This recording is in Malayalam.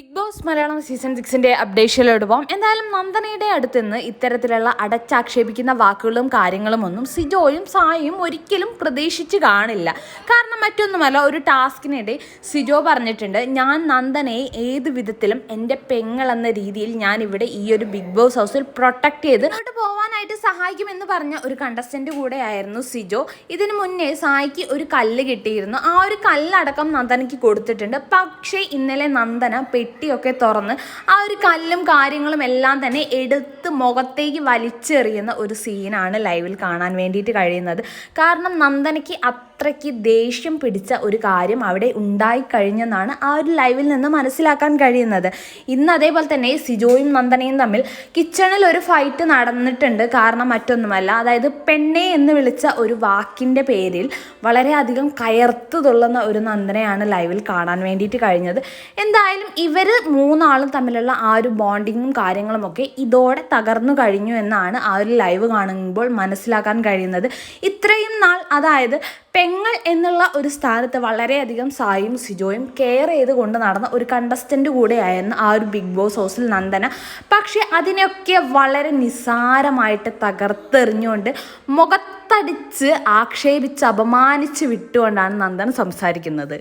ബിഗ് ബോസ് മലയാളം സീസൺ സിക്സിന്റെ അപ്ഡേഷനിലോട്ട് പോകാം എന്തായാലും നന്ദനയുടെ അടുത്ത് നിന്ന് ഇത്തരത്തിലുള്ള അടച്ചാക്ഷേപിക്കുന്ന വാക്കുകളും കാര്യങ്ങളും ഒന്നും സിജോയും സായിയും ഒരിക്കലും പ്രതീക്ഷിച്ച് കാണില്ല. കാരണം മറ്റൊന്നുമല്ല ഒരു ടാസ്കിനിടെ സിജോ പറഞ്ഞിട്ടുണ്ട് ഞാൻ നന്ദനയെ ഏത് വിധത്തിലും എന്റെ പെങ്ങൾ എന്ന രീതിയിൽ ഞാൻ ഇവിടെ ഈ ഒരു ബിഗ് ബോസ് ഹൗസിൽ പ്രൊട്ടക്ട് ചെയ്ത് പോവാനായിട്ട് സഹായിക്കുമെന്ന് പറഞ്ഞ ഒരു കണ്ടസ്റ്റന്റ് കൂടെ ആയിരുന്നു സിജോ. ഇതിനു മുന്നേ സായിക്ക് ഒരു കല്ല് കിട്ടിയിരുന്നു. ആ ഒരു കല്ലടക്കം നന്ദനയ്ക്ക് കൊടുത്തിട്ടുണ്ട്. പക്ഷേ ഇന്നലെ നന്ദന പെട്ടിയൊക്കെ തുറന്ന് ആ ഒരു കല്ലും കാര്യങ്ങളും എല്ലാം തന്നെ എടുത്ത് മുഖത്തേക്ക് വലിച്ചെറിയുന്ന ഒരു സീനാണ് ലൈവിൽ കാണാൻ വേണ്ടിയിട്ട് കഴിയുന്നത്. കാരണം നന്ദനയ്ക്ക് അത്രയ്ക്ക് ദേഷ്യം പിടിച്ച ഒരു കാര്യം അവിടെ ഉണ്ടായിക്കഴിഞ്ഞെന്നാണ് ആ ഒരു ലൈവിൽ നിന്ന് മനസ്സിലാക്കാൻ കഴിയുന്നത്. ഇന്ന് അതേപോലെ തന്നെ സിജോയും നന്ദനയും തമ്മിൽ കിച്ചണിൽ ഒരു ഫൈറ്റ് നടന്നിട്ടുണ്ട്. കാരണം മറ്റൊന്നുമല്ല അതായത് പെണ്ണെ എന്ന് വിളിച്ച ഒരു വാക്കിന്റെ പേരിൽ വളരെയധികം കയർത്ത് തുള്ളുന്ന ഒരു നന്ദനയാണ് ലൈവിൽ കാണാൻ വേണ്ടിയിട്ട് കഴിഞ്ഞത്. എന്തായാലും ഇവർ മൂന്നാളും തമ്മിലുള്ള ആ ഒരു ബോണ്ടിങ്ങും കാര്യങ്ങളും ഒക്കെ ഇതോടെ തകർന്നു കഴിഞ്ഞു എന്നാണ് ആ ഒരു ലൈവ് കാണുമ്പോൾ മനസ്സിലാക്കാൻ കഴിയുന്നത്. ഇത്രയും അതായത് പെങ്ങൾ എന്നുള്ള ഒരു സ്ഥാനത്ത് വളരെയധികം സായും സിജോയും കെയർ ചെയ്തുകൊണ്ട് നടന്ന ഒരു കണ്ടസ്റ്റന്റ് കൂടെയായിരുന്നു ആ ഒരു ബിഗ് ബോസ് ഹൗസിൽ നന്ദന. പക്ഷേ അതിനെയൊക്കെ വളരെ നിസ്സാരമായിട്ട് തകർത്തെറിഞ്ഞുകൊണ്ട് മുഖത്തടിച്ച് ആക്ഷേപിച്ച് അപമാനിച്ച് വിട്ടുകൊണ്ടാണ് നന്ദന സംസാരിക്കുന്നത്.